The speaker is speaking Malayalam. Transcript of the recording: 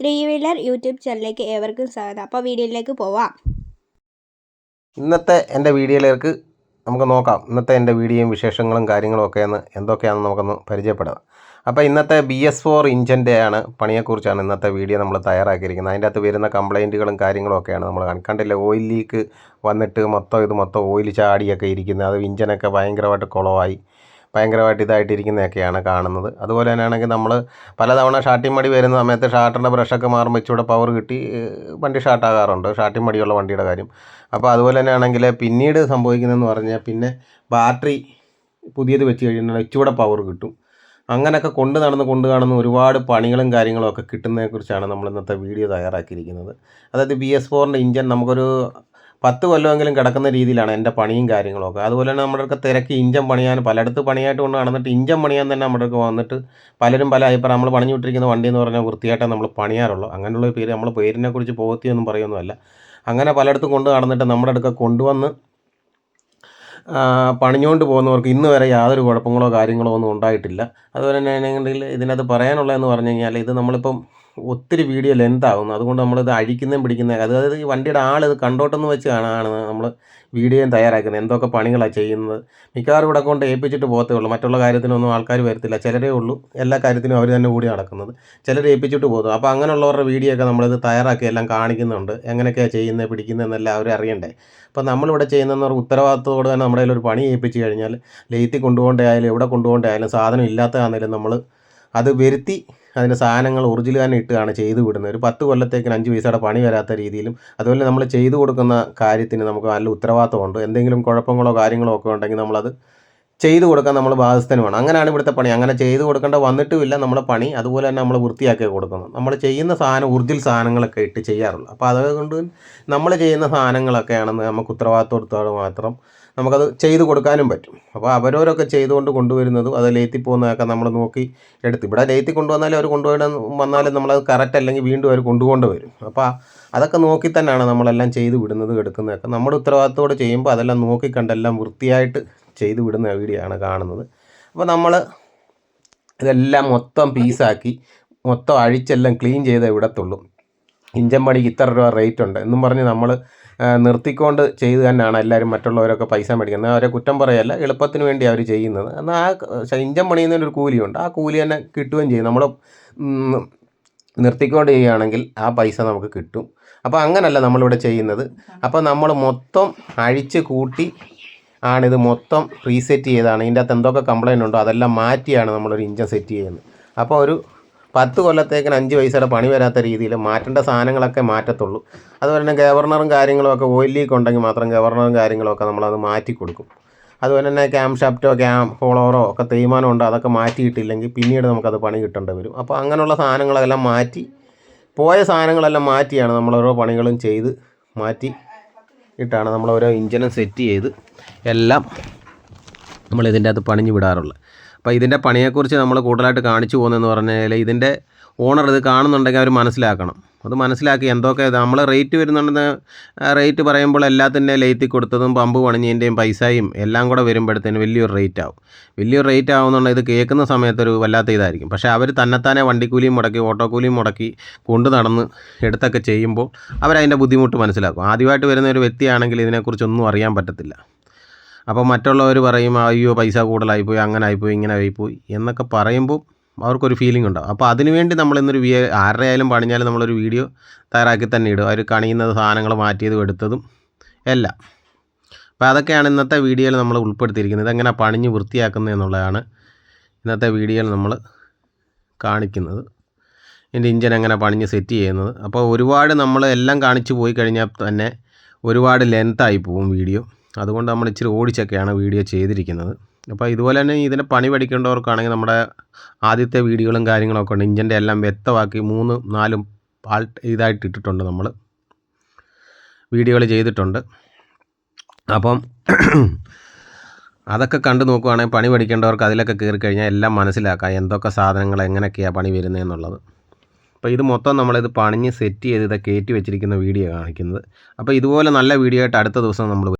ത്രീ വീലർ യൂട്യൂബ് ചാനലിലേക്ക് ഏവർക്കും സ്വാഗതം. അപ്പോൾ വീഡിയോയിലേക്ക് പോവാം. ഇന്നത്തെ എന്റെ വീഡിയോയിലേക്ക് നമുക്ക് നോക്കാം. ഇന്നത്തെ എന്റെ വീഡിയോയും വിശേഷങ്ങളും കാര്യങ്ങളും ഒക്കെ ഒന്ന് എന്തൊക്കെയാണെന്ന് നമുക്കൊന്ന് പരിചയപ്പെടാം. അപ്പോൾ ഇന്നത്തെ ബി എസ് ഫോർ ഇഞ്ചിന്റെ ആണ്. പണിയെക്കുറിച്ചാണ് ഇന്നത്തെ വീഡിയോ നമ്മൾ തയ്യാറാക്കിയിരിക്കുന്നത്. അതിന്റെ അകത്ത് വരുന്ന കംപ്ലൈന്റുകളും കാര്യങ്ങളും ഒക്കെയാണ് നമ്മൾ കാണി- കണ്ടില്ല? ഓയിൽ ലീക്ക് വന്നിട്ട് മൊത്തം ഇത് മൊത്തം ഓയിൽ ചാടിയൊക്കെ ഇരിക്കുന്നത്. അത് ഇഞ്ചനൊക്കെ ഭയങ്കരമായിട്ട് കുളമായി ഭയങ്കരമായിട്ട് ഇതായിട്ടിരിക്കുന്നതൊക്കെയാണ് കാണുന്നത്. അതുപോലെ തന്നെ ആണെങ്കിൽ നമ്മൾ പലതവണ ഷാട്ടിൻ മടി വരുന്ന സമയത്ത് ഷാട്ടറിന്റെ ബ്രഷൊക്കെ മാറുമ്പോൾ ഇച്ചിരി പവർ കിട്ടി വണ്ടി ഷാട്ടാകാറുണ്ട് ഷാട്ടിൻ മടിയുള്ള വണ്ടിയുടെ കാര്യം. അപ്പോൾ അതുപോലെ തന്നെ ആണെങ്കിൽ പിന്നീട് സംഭവിക്കുന്നതെന്ന് പറഞ്ഞാൽ പിന്നെ ബാറ്ററി പുതിയത് വെച്ച് കഴിഞ്ഞാൽ ഇച്ചിരി പവർ കിട്ടും. അങ്ങനെയൊക്കെ കൊണ്ട് നടന്ന് കൊണ്ട് കാണുന്ന ഒരുപാട് പണികളും കാര്യങ്ങളും ഒക്കെ കിട്ടുന്നതിനെക്കുറിച്ചാണ് നമ്മൾ ഇന്നത്തെ വീഡിയോ തയ്യാറാക്കിയിരിക്കുന്നത്. അതായത് ബി എസ് ഫോറിന്റെ ഇഞ്ചൻ നമുക്കൊരു പത്ത് കൊല്ലമെങ്കിലും കിടക്കുന്ന രീതിയിലാണ് എന്റെ പണിയും കാര്യങ്ങളൊക്കെ. അതുപോലെ തന്നെ നമ്മുടെ തിരക്ക് ഇഞ്ചം പണിയാൻ പലയിടത്ത് പണിയായിട്ട് കൊണ്ട് നടന്നിട്ട് ഇഞ്ചം പണിയാൻ തന്നെ നമ്മുടെ വന്നിട്ട് പലരും പല അഭിപ്രായം നമ്മൾ പണിഞ്ഞു വിട്ടിരിക്കുന്ന വണ്ടി എന്ന് പറഞ്ഞാൽ വൃത്തിയായിട്ടേ നമ്മൾ പണിയാറുള്ളൂ. അങ്ങനെയുള്ള പേര് നമ്മൾ പേരിനെക്കുറിച്ച് പോകത്തിയൊന്നും പറയുന്നതല്ല. അങ്ങനെ പലയിടത്തും കൊണ്ട് നടന്നിട്ട് നമ്മുടെ അടുക്ക കൊണ്ടുവന്ന് പണിഞ്ഞുകൊണ്ട് പോകുന്നവർക്ക് ഇന്ന് വരെ യാതൊരു കുഴപ്പങ്ങളോ കാര്യങ്ങളോ ഒന്നും ഉണ്ടായിട്ടില്ല. അതുപോലെ തന്നെ ഇതിനകത്ത് പറയാനുള്ളതെന്ന് പറഞ്ഞു കഴിഞ്ഞാൽ ഇത് നമ്മളിപ്പം ഒത്തിരി വീഡിയോ ലെന്ത് ആകുന്നു അതുകൊണ്ട് നമ്മളിത് അഴിക്കുന്നതും പിടിക്കുന്നതും അതായത് ഈ വണ്ടിയുടെ ആൾ ഇത് കണ്ടോട്ടെന്ന് വെച്ച് കാണാണ് നമ്മൾ വീഡിയോയും തയ്യാറാക്കുന്നത്. എന്തൊക്കെ പണികളാണ് ചെയ്യുന്നത്? മിക്കവാറും ഇവിടെ കൊണ്ട് ഏൽപ്പിച്ചിട്ട് പോകത്തേ ഉള്ളൂ. മറ്റുള്ള കാര്യത്തിനൊന്നും ആൾക്കാർ വരത്തില്ല. ചിലരേ ഉള്ളൂ. എല്ലാ കാര്യത്തിനും അവർ തന്നെ കൂടി നടക്കുന്നത്. ചിലർ ഏൽപ്പിച്ചിട്ട് പോകുന്നു. അപ്പോൾ അങ്ങനെയുള്ളവരുടെ വീഡിയോ ഒക്കെ നമ്മളിത് തയ്യാറാക്കി എല്ലാം കാണിക്കുന്നുണ്ട്. എങ്ങനെയൊക്കെയാണ് ചെയ്യുന്നത് പിടിക്കുന്നതെന്നെല്ലാം അവർ അറിയണ്ടേ. അപ്പോൾ നമ്മളിവിടെ ചെയ്യുന്നതെന്ന് പറഞ്ഞാൽ ഉത്തരവാദിത്തത്തോടെ തന്നെ നമ്മുടെ ഒരു പണി ഏൽപ്പിച്ച് കഴിഞ്ഞാൽ ലേത്തി കൊണ്ടുപോകേണ്ട ആയാലും എവിടെ കൊണ്ടുപോകേണ്ട ആയാലും സാധനം ഇല്ലാത്തതാണെങ്കിലും നമ്മൾ അത് വരുത്തി അതിന്റെ സാധനങ്ങൾ ഒറിജിനൽ തന്നെ ഇട്ടാണ് ചെയ്തു വിടുന്നത്. ഒരു പത്ത് കൊല്ലത്തേക്കിന് അഞ്ച് പൈസയുടെ പണി വരാത്ത രീതിയിലും അതുപോലെ നമ്മൾ ചെയ്തു കൊടുക്കുന്ന കാര്യത്തിന് നമുക്ക് നല്ല ഉത്തരവാദിത്തമുണ്ട്. എന്തെങ്കിലും കുഴപ്പങ്ങളോ കാര്യങ്ങളോ ഒക്കെ ഉണ്ടെങ്കിൽ നമ്മളത് ചെയ്തു കൊടുക്കാൻ നമ്മൾ ബാധ്യസ്ഥനുമാണ്. അങ്ങനെയാണ് ഇവിടുത്തെ പണി. അങ്ങനെ ചെയ്തു കൊടുക്കേണ്ട വന്നിട്ടുമില്ല നമ്മുടെ പണി. അതുപോലെ തന്നെ നമ്മൾ വൃത്തിയാക്കി കൊടുക്കുന്നു. നമ്മൾ ചെയ്യുന്ന സാധനം ഒറിജിനൽ സാധനങ്ങളൊക്കെ ഇട്ട് ചെയ്യാറുള്ളൂ. അപ്പോൾ അതുകൊണ്ട് നമ്മൾ ചെയ്യുന്ന സാധനങ്ങളൊക്കെയാണെന്ന് നമുക്ക് ഉത്തരവാദിത്തത്തോടെ മാത്രം നമുക്കത് ചെയ്തു കൊടുക്കാനും പറ്റും. അപ്പോൾ അവരവരൊക്കെ ചെയ്തുകൊണ്ട് കൊണ്ടുവരുന്നതും അത് ലേത്തി പോകുന്നതൊക്കെ നമ്മൾ നോക്കി എടുത്ത്. ഇവിടെ ലേത്തി കൊണ്ടുവന്നാലും അവർ കൊണ്ടുപോയിടാൻ വന്നാലും നമ്മളത് കറക്റ്റ് അല്ലെങ്കിൽ വീണ്ടും അവർ കൊണ്ടുകൊണ്ട് വരും. അപ്പോൾ അതൊക്കെ നോക്കി തന്നെയാണ് നമ്മളെല്ലാം ചെയ്ത് വിടുന്നത് എടുക്കുന്നതൊക്കെ. നമ്മുടെ ഉത്തരവാദിത്തത്തോടെ ചെയ്യുമ്പോൾ അതെല്ലാം നോക്കി കണ്ടെല്ലാം വൃത്തിയായിട്ട് ചെയ്ത് വിടുന്ന വീഡിയോ ആണ് കാണുന്നത്. അപ്പോൾ നമ്മൾ ഇതെല്ലാം മൊത്തം പീസാക്കി മൊത്തം അഴിച്ചെല്ലാം ക്ലീൻ ചെയ്തേ വിടത്തുള്ളൂ. ഇഞ്ചൻ പണിക്ക് ഇത്ര രൂപ റേറ്റ് ഉണ്ട് എന്നും പറഞ്ഞ് നമ്മൾ നിർത്തിക്കൊണ്ട് ചെയ്ത് തന്നെയാണ് എല്ലാവരും മറ്റുള്ളവരൊക്കെ പൈസ മേടിക്കുന്നത്. അവരെ കുറ്റം പറയല്ല എളുപ്പത്തിന് വേണ്ടി അവർ ചെയ്യുന്നത്. എന്നാൽ ആ ഇഞ്ചം പണിയുന്നതിന് ഒരു കൂലിയുണ്ട്. ആ കൂലി തന്നെ കിട്ടുകയും ചെയ്യും. നമ്മൾ നിർത്തിക്കൊണ്ട് ചെയ്യുകയാണെങ്കിൽ ആ പൈസ നമുക്ക് കിട്ടും. അപ്പോൾ അങ്ങനല്ല നമ്മളിവിടെ ചെയ്യുന്നത്. അപ്പോൾ നമ്മൾ മൊത്തം അഴിച്ച് കൂട്ടി ആണിത് മൊത്തം റീസെറ്റ് ചെയ്താണ്. ഇതിന്റെ അകത്ത് എന്തൊക്കെ കംപ്ലൈന്റ് ഉണ്ടോ അതെല്ലാം മാറ്റിയാണ് നമ്മളൊരു ഇഞ്ചൻ സെറ്റ് ചെയ്യുന്നത്. അപ്പോൾ ഒരു പത്ത് കൊല്ലത്തേക്കിന് അഞ്ച് പൈസയുടെ പണി വരാത്ത രീതിയിൽ മാറ്റേണ്ട സാധനങ്ങളൊക്കെ മാറ്റത്തുള്ളൂ. അതുപോലെ തന്നെ ഗവർണറും കാര്യങ്ങളും ഒക്കെ ഓയിൽ ലീക്ക് ഉണ്ടെങ്കിൽ മാത്രം ഗവർണറും കാര്യങ്ങളൊക്കെ നമ്മളത് മാറ്റി കൊടുക്കും. അതുപോലെ തന്നെ ക്യാം ഷാപ്റ്റോ ക്യാം ഫോളോവറോ ഒക്കെ തേയ്മാനം ഉണ്ടോ അതൊക്കെ മാറ്റിയിട്ടില്ലെങ്കിൽ പിന്നീട് നമുക്കത് പണി കിട്ടേണ്ടി വരും. അപ്പോൾ അങ്ങനെയുള്ള സാധനങ്ങളെല്ലാം മാറ്റി പോയ സാധനങ്ങളെല്ലാം മാറ്റിയാണ് നമ്മൾ ഓരോ പണികളും ചെയ്ത് മാറ്റി ഇട്ടാണ് നമ്മൾ ഓരോ ഇഞ്ചിനും സെറ്റ് ചെയ്ത് എല്ലാം നമ്മൾ ഇതിന്റെ അകത്ത് പണിഞ്ഞു വിടാറുള്ളത്. അപ്പോൾ ഇതിന്റെ പണിയെക്കുറിച്ച് നമ്മൾ കൂടുതലായിട്ട് കാണിച്ചു പോകുന്നതെന്ന് പറഞ്ഞാൽ ഇതിന്റെ ഓണർ ഇത് കാണുന്നുണ്ടെങ്കിൽ അവർ മനസ്സിലാക്കണം. അത് മനസ്സിലാക്കി എന്തൊക്കെ നമ്മൾ റേറ്റ് വരുന്നുണ്ടെന്ന് റേറ്റ് പറയുമ്പോൾ എല്ലാത്തിന്റെ ലേത്തി കൊടുത്തതും പമ്പ് പണിഞ്ഞതിന്റെയും പൈസയും എല്ലാം കൂടെ വരുമ്പോഴത്തേന് വലിയൊരു റേറ്റ് ആവും. വലിയൊരു റേറ്റ് ആവുന്നുണ്ട് ഇത് കേൾക്കുന്ന സമയത്തൊരു വല്ലാത്ത ഇതായിരിക്കും. പക്ഷേ അവർ തന്നെത്താനെ വണ്ടിക്കൂലിയും മുടക്കി ഓട്ടോ കൂലിയും മുടക്കി കൊണ്ട് നടന്ന് എടുത്തൊക്കെ ചെയ്യുമ്പോൾ അവരതിന്റെ ബുദ്ധിമുട്ട് മനസ്സിലാക്കും. ആദ്യമായിട്ട് വരുന്ന ഒരു വ്യക്തിയാണെങ്കിൽ ഇതിനെക്കുറിച്ചൊന്നും അറിയാൻ പറ്റത്തില്ല. അപ്പോൾ മറ്റുള്ളവർ പറയും അയ്യോ പൈസ കൂടുതലായിപ്പോയി അങ്ങനെ ആയിപ്പോയി ഇങ്ങനെ ആയിപ്പോയി എന്നൊക്കെ പറയുമ്പോൾ അവർക്കൊരു ഫീലിംഗ് ഉണ്ടാവും. അപ്പോൾ അതിനുവേണ്ടി നമ്മളിന്നൊരു വീ ആരുടെ ആയാലും പണിഞ്ഞാലും നമ്മളൊരു വീഡിയോ തയ്യാറാക്കി തന്നെ ഇടും അവർ കണിയുന്നത് സാധനങ്ങൾ മാറ്റിയതും എടുത്തതും എല്ലാം. അപ്പോൾ അതൊക്കെയാണ് ഇന്നത്തെ വീഡിയോയിൽ നമ്മൾ ഉൾപ്പെടുത്തിയിരിക്കുന്നത്. ഇതെങ്ങനെ പണിഞ്ഞ് വൃത്തിയാക്കുന്നത് എന്നുള്ളതാണ് ഇന്നത്തെ വീഡിയോയിൽ നമ്മൾ കാണിക്കുന്നത്. എന്റെ ഇഞ്ചൻ എങ്ങനെ പണിഞ്ഞ് സെറ്റ് ചെയ്യുന്നത്. അപ്പോൾ ഒരുപാട് നമ്മൾ എല്ലാം കാണിച്ചു പോയി കഴിഞ്ഞാൽ തന്നെ ഒരുപാട് ലെങ്ത്തായി പോവും വീഡിയോ. അതുകൊണ്ട് നമ്മൾ ഇച്ചിരി ഓടിച്ചൊക്കെയാണ് വീഡിയോ ചെയ്തിരിക്കുന്നത്. അപ്പോൾ ഇതുപോലെ തന്നെ ഇതിന്റെ പണി പഠിക്കേണ്ടവർക്കാണെങ്കിൽ നമ്മുടെ ആദ്യത്തെ വീഡിയോകളും കാര്യങ്ങളൊക്കെ ഉണ്ട്. ഇഞ്ചിന്റെ എല്ലാം വ്യക്തമാക്കി മൂന്ന് നാലും പാൾട്ട് ഇതായിട്ട് ഇട്ടിട്ടുണ്ട് നമ്മൾ. വീഡിയോകൾ ചെയ്തിട്ടുണ്ട്. അപ്പം അതൊക്കെ കണ്ടു നോക്കുവാണെങ്കിൽ പണി പഠിക്കേണ്ടവർക്ക് അതിലൊക്കെ കയറി കഴിഞ്ഞാൽ എല്ലാം മനസ്സിലാക്കാം. എന്തൊക്കെ സാധനങ്ങൾ എങ്ങനെയൊക്കെയാണ് പണി വരുന്നതെന്നുള്ളത് അപ്പോൾ ഇത് മൊത്തം നമ്മളിത് പണിഞ്ഞ് സെറ്റ് ചെയ്ത് ഇത് കയറ്റി വെച്ചിരിക്കുന്ന വീഡിയോ കാണിക്കുന്നത്. അപ്പോൾ ഇതുപോലെ നല്ല വീഡിയോ ആയിട്ട് അടുത്ത ദിവസം നമ്മൾ